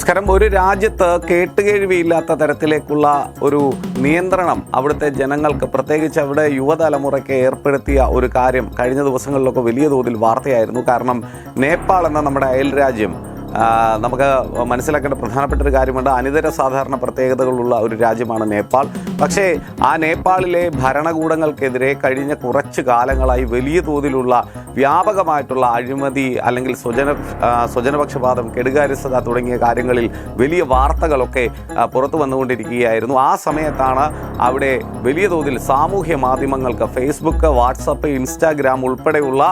നമസ്കാരം. ഒരു രാജ്യത്ത് കേട്ടുകേഴ്വിയില്ലാത്ത തരത്തിലേക്കുള്ള ഒരു നിയന്ത്രണം അവിടുത്തെ ജനങ്ങൾക്ക് പ്രത്യേകിച്ച് അവിടെ യുവതലമുറയ്ക്ക് ഏർപ്പെടുത്തിയ ഒരു കാര്യം കഴിഞ്ഞ ദിവസങ്ങളിലൊക്കെ വലിയ തോതിൽ വാർത്തയായിരുന്നു. കാരണം നേപ്പാൾ എന്ന നമ്മുടെ അയൽ രാജ്യം നമുക്ക് മനസ്സിലാക്കേണ്ട പ്രധാനപ്പെട്ട ഒരു കാര്യമുണ്ട്. അനിതര സാധാരണ പ്രത്യേകതകളുള്ള ഒരു രാജ്യമാണ് നേപ്പാൾ. പക്ഷേ ആ നേപ്പാളിലെ ഭരണകൂടങ്ങൾക്കെതിരെ കഴിഞ്ഞ കുറച്ച് കാലങ്ങളായി വലിയ തോതിലുള്ള വ്യാപകമായിട്ടുള്ള അഴിമതി അല്ലെങ്കിൽ സ്വജന സ്വജനപക്ഷപാതം കെടുകാര്യസ്ഥത തുടങ്ങിയ കാര്യങ്ങളിൽ വലിയ വാർത്തകളൊക്കെ പുറത്തു വന്നുകൊണ്ടിരിക്കുകയായിരുന്നു. ആ സമയത്താണ് അവിടെ വലിയ തോതിൽ സാമൂഹ്യ മാധ്യമങ്ങൾക്ക് ഫേസ്ബുക്ക് വാട്സപ്പ് ഇൻസ്റ്റാഗ്രാം ഉൾപ്പെടെയുള്ള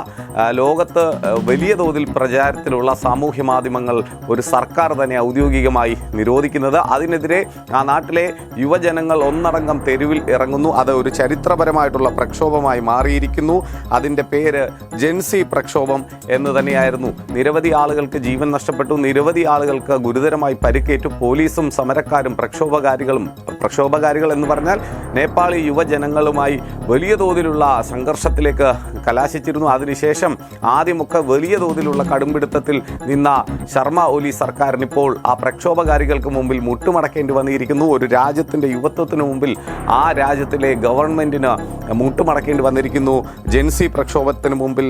ലോകത്ത് വലിയ തോതിൽ പ്രചാരത്തിലുള്ള സാമൂഹ്യ മാധ്യമങ്ങൾ ഒരു സർക്കാർ തന്നെ ഔദ്യോഗികമായി നിരോധിക്കുന്നത്. അതിനെതിരെ ആ നാട്ടിലെ യുവജനങ്ങൾ ഒന്നടങ്കം തെരുവിൽ ഇറങ്ങുന്നു. അത് ഒരു ചരിത്രപരമായിട്ടുള്ള പ്രക്ഷോഭമായി മാറിയിരിക്കുന്നു. അതിന്റെ പേര് ജെൻസി പ്രക്ഷോഭം എന്ന് തന്നെയായിരുന്നു. നിരവധി ആളുകൾക്ക് ജീവൻ നഷ്ടപ്പെട്ടു. നിരവധി ആളുകൾക്ക് ഗുരുതരമായി പരിക്കേറ്റു. പോലീസും സമരക്കാരും പ്രക്ഷോഭകാരികളും പ്രക്ഷോഭകാരികൾ എന്ന് പറഞ്ഞാൽ നേപ്പാളി യുവജനങ്ങളുമായി വലിയ തോതിലുള്ള സംഘർഷത്തിലേക്ക് കലാശിച്ചിരുന്നു. അതിനുശേഷം ആദ്യമൊക്കെ വലിയ തോതിലുള്ള കടുംപിടുത്തത്തിൽ നിന്ന ശർമ്മ ഒലി സർക്കാരിനിപ്പോൾ ആ പ്രക്ഷോഭകാരികൾക്ക് മുമ്പിൽ മുട്ടുമടക്കേണ്ടി വന്നിരിക്കുന്നു. ഒരു രാജ്യത്തിന്റെ യുവത്വത്തിന് മുമ്പിൽ ആ രാജ്യത്തിലെ ഗവൺമെന്റിന് മുട്ടുമടക്കേണ്ടി വന്നിരിക്കുന്നു. ജെൻസി പ്രക്ഷോഭത്തിന് മുമ്പിൽ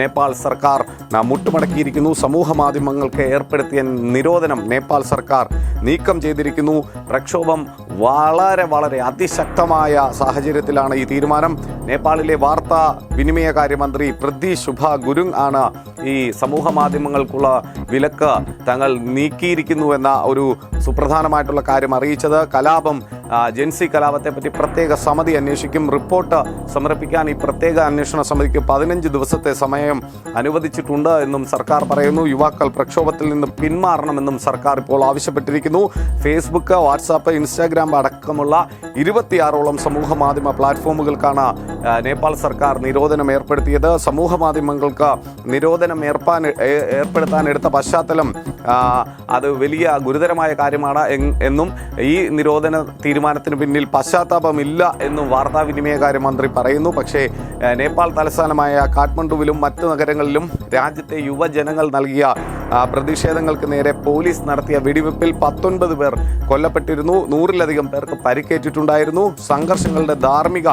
നേപ്പാൾ സർക്കാർ മുട്ടുമടക്കിയിരിക്കുന്നു. സമൂഹ മാധ്യമങ്ങൾക്ക് ഏർപ്പെടുത്തിയ നിരോധനം നേപ്പാൾ സർക്കാർ നീക്കം ചെയ്തിരിക്കുന്നു. പ്രക്ഷോഭം വളരെ വളരെ അതിശക്തമായ സാഹചര്യത്തിലാണ് ഈ തീരുമാനം. നേപ്പാളിലെ വാർത്താ വിനിമയ കാര്യമന്ത്രി പ്രതി ശുഭ ഗുരുങ് ആണ് ഈ സമൂഹ മാധ്യമങ്ങൾക്കുള്ള വിലക്ക് തങ്ങൾ നീക്കിയിരിക്കുന്നുവെന്ന ഒരു സുപ്രധാനമായിട്ടുള്ള കാര്യം അറിയിച്ചത്. കലാപം ജെൻസി കലാപത്തെപ്പറ്റി പ്രത്യേക സമിതി അന്വേഷിക്കും. റിപ്പോർട്ട് സമർപ്പിക്കാൻ ഈ പ്രത്യേക അന്വേഷണ സമിതിക്ക് പതിനഞ്ച് ദിവസത്തെ സമയം അനുവദിച്ചിട്ടുണ്ട് എന്നും സർക്കാർ പറയുന്നു. യുവാക്കൾ പ്രക്ഷോഭത്തിൽ നിന്ന് പിന്മാറണമെന്നും സർക്കാർ ഇപ്പോൾ ആവശ്യപ്പെട്ടിരിക്കുന്നു. ഫേസ്ബുക്ക് വാട്സാപ്പ് ഇൻസ്റ്റാഗ്രാം അടക്കമുള്ള ഇരുപത്തിയാറോളം സമൂഹ മാധ്യമ പ്ലാറ്റ്ഫോമുകൾക്കാണ് നേപ്പാൾ സർക്കാർ നിരോധനം ഏർപ്പെടുത്തിയത്. സമൂഹ മാധ്യമങ്ങൾക്ക് നിരോധനം ഏർപ്പാൻ ഏർപ്പെടുത്താൻ എടുത്ത പശ്ചാത്തലം അത് വലിയ ഗുരുതരമായ കാര്യമാണ് എന്നും ഈ നിരോധന തീരുമാനത്തിന് പിന്നിൽ പശ്ചാത്താപമില്ല എന്നും വാർത്താവിനിമയകാര്യ മന്ത്രി പറയുന്നു. പക്ഷേ നേപ്പാൾ തലസ്ഥാനമായ കാഠ്മണ്ഡുവിലും മറ്റു നഗരങ്ങളിലും രാജ്യത്തെ യുവജനങ്ങൾ നൽകിയ പ്രതിഷേധങ്ങൾക്ക് നേരെ പോലീസ് നടത്തിയ വെടിവെപ്പിൽ പത്തൊൻപത് പേർ കൊല്ലപ്പെട്ടിരുന്നു. നൂറിലധികം പേർക്ക് പരിക്കേറ്റിട്ടുണ്ടായിരുന്നു. സംഘർഷങ്ങളുടെ ധാർമ്മിക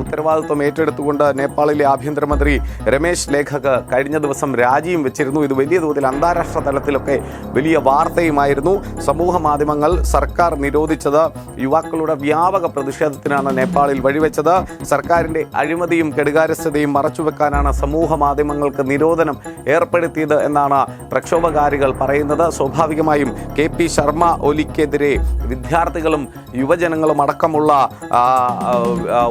ഉത്തരവാദിത്വം ഏറ്റെടുത്തുകൊണ്ട് നേപ്പാളിലെ ആഭ്യന്തരമന്ത്രി രമേശ് ലേഖക് കഴിഞ്ഞ ദിവസം രാജിയും വെച്ചിരുന്നു. ഇത് വലിയ തോതിൽ അന്താരാഷ്ട്ര തലത്തിലൊക്കെ വലിയ വാർത്തയുമായിരുന്നു. സമൂഹ മാധ്യമങ്ങൾ സർക്കാർ നിരോധിച്ചത് യുവാക്കളുടെ വ്യാപക പ്രതിഷേധത്തിനാണ് നേപ്പാളിൽ വഴിവെച്ചത്. സർക്കാരിന്റെ അഴിമതിയും കെടുകാര്യസ്ഥതയും മറച്ചുവെക്കാനാണ് സമൂഹ മാധ്യമങ്ങൾക്ക് നിരോധനം ഏർപ്പെടുത്തിയത് എന്നാണ് പ്രക്ഷോഭകാരികൾ പറയുന്നത് സ്വാഭാവികമായും കെ പി ശർമ്മ ഒലിക്കെതിരെ വിദ്യാർത്ഥികളും യുവജനങ്ങളും അടക്കമുള്ള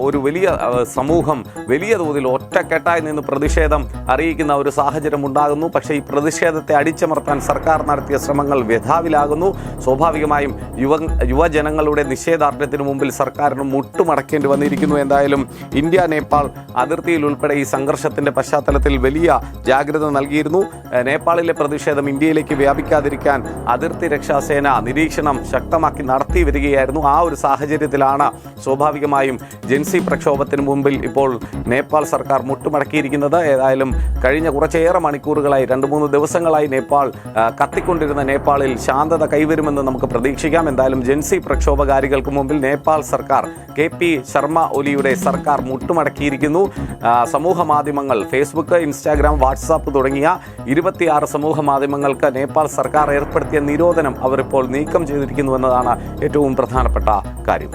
ഒരു വലിയ സമൂഹം വലിയ തോതിൽ ഒറ്റക്കെട്ടായി നിന്ന് പ്രതിഷേധം അറിയിക്കുന്ന ഒരു സാഹചര്യം ഉണ്ടാകുന്നു. പക്ഷേ ഈ പ്രതിഷേധത്തെ അടിച്ചമർത്താൻ സർക്കാർ നടത്തിയ ശ്രമങ്ങൾ വ്യഥാവിലാകുന്നു. സ്വാഭാവികമായും യുവ യുവജനങ്ങളുടെ നിഷേധാർഢ്യത്തിന് മുമ്പിൽ സർക്കാരിന് മുട്ടുമടക്കേണ്ടി വന്നിരിക്കുന്നു. എന്തായാലും ഇന്ത്യ നേപ്പാൾ അതിർത്തിയിൽ ഉൾപ്പെടെ ഈ സംഘർഷത്തിന്റെ പശ്ചാത്തലത്തിൽ വലിയ ജാഗ്രത നൽകിയിരുന്നു. നേപ്പാളിലെ നേപ്പാളിലെ പ്രതിഷേധം ഇന്ത്യയിലേക്ക് വ്യാപിക്കാതിരിക്കാൻ അതിർത്തി രക്ഷാസേന നിരീക്ഷണം ശക്തമാക്കി നടത്തി വരികയായിരുന്നു ആ ഒരു സാഹചര്യത്തിലാണ് സ്വാഭാവികമായും ജെൻസി പ്രക്ഷോഭത്തിന് മുമ്പിൽ ഇപ്പോൾ നേപ്പാൾ സർക്കാർ മുട്ടുമടക്കിയിരിക്കുന്നത്. ഏതായാലും കഴിഞ്ഞ കുറച്ചേറെ മണിക്കൂറുകളായി രണ്ട് മൂന്ന് ദിവസങ്ങളായി നേപ്പാൾ കത്തിക്കൊണ്ടിരുന്ന നേപ്പാളിൽ ശാന്തത കൈവരുമെന്ന് നമുക്ക് പ്രതീക്ഷിക്കാം. എന്തായാലും ജെൻസി പ്രക്ഷോഭകാരികൾക്ക് മുമ്പിൽ നേപ്പാൾ സർക്കാർ കെ പി ശർമ്മ ഒലിയുടെ സർക്കാർ മുട്ടുമടക്കിയിരിക്കുന്നു. സമൂഹ മാധ്യമങ്ങൾ ഫേസ്ബുക്ക് ഇൻസ്റ്റാഗ്രാം വാട്സാപ്പ് തുടങ്ങിയ ഇരുപത്തിയാറ് സമൂഹ മാധ്യമങ്ങൾക്ക് നേപ്പാൾ സർക്കാർ ഏർപ്പെടുത്തിയ നിരോധനം അവർ ഇപ്പോൾ നീക്കം ചെയ്തിരിക്കുന്നുവെന്നതാണ് ഏറ്റവും പ്രധാനപ്പെട്ട കാര്യം.